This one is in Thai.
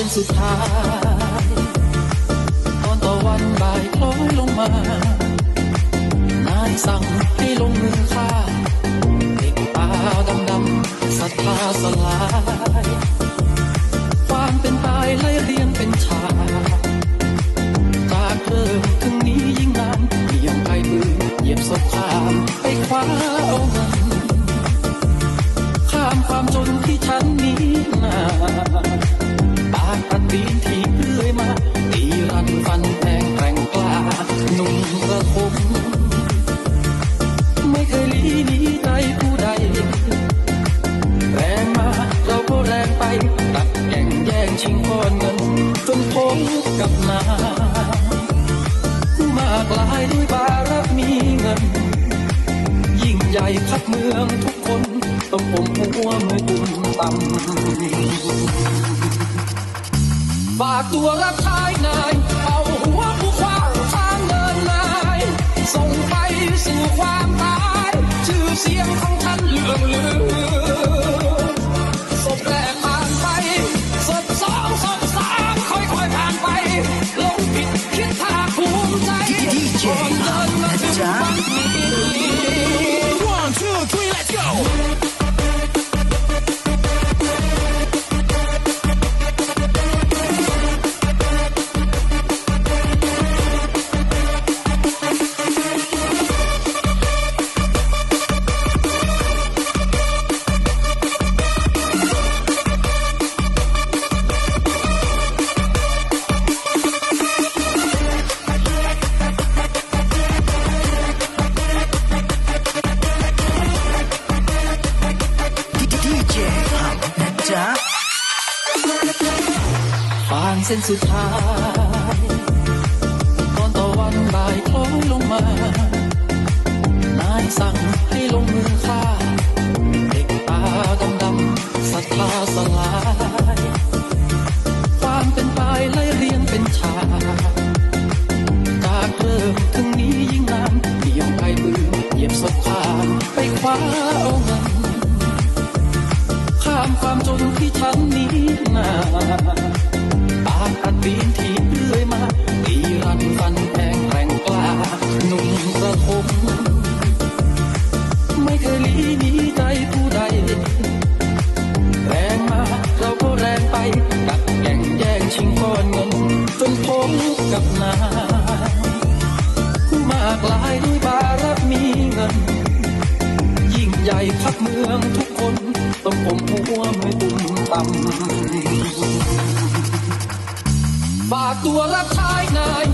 ส้นสุดท้าย ตอนตะวันบ่ายคล้อยลงมานายสั่งให้ลงมือฆ่าเด็กตาดำดำๆศรัทธาสลาย ความเป็นตายไล่เรียงเป็นฉากจากเริ่มถึงนี้ยิ่งนานเบี่ยงไกลมือเหยียบศพข้ามไปคว้าเอาเงินข้ามความจนที่ฉันนี้มา นพบกับนามากลายด้วยบารมีเงิน ยิ่งใหญ่พับเมืองทุกคนต้องผมหัวมือกุมต่ำฝากตัวรับใช้นาย DJ ก่อางเส้นสุดท้ายตอนตะวันบ่ายคล้อยลงมานายสั่งให้ลงมือฆ่า เด็กตาดำดำๆศรัทธาสลายความเป็นตายไล่เรียงเป็นฉากจากเริ่มถึงนี้ยิ่งนานเบี่ยงไกลปืนเหยียบศพามไปคว้าเอาเงินข้ามความจนที่ฉันหนี้มา กับนายมากลายด้วยบารมีเงิน ยิ่งใหญ่พักเมืองทุกคนต้องผมหัวไม่ตุ่มต่ำฝากตัวรับใช้นาย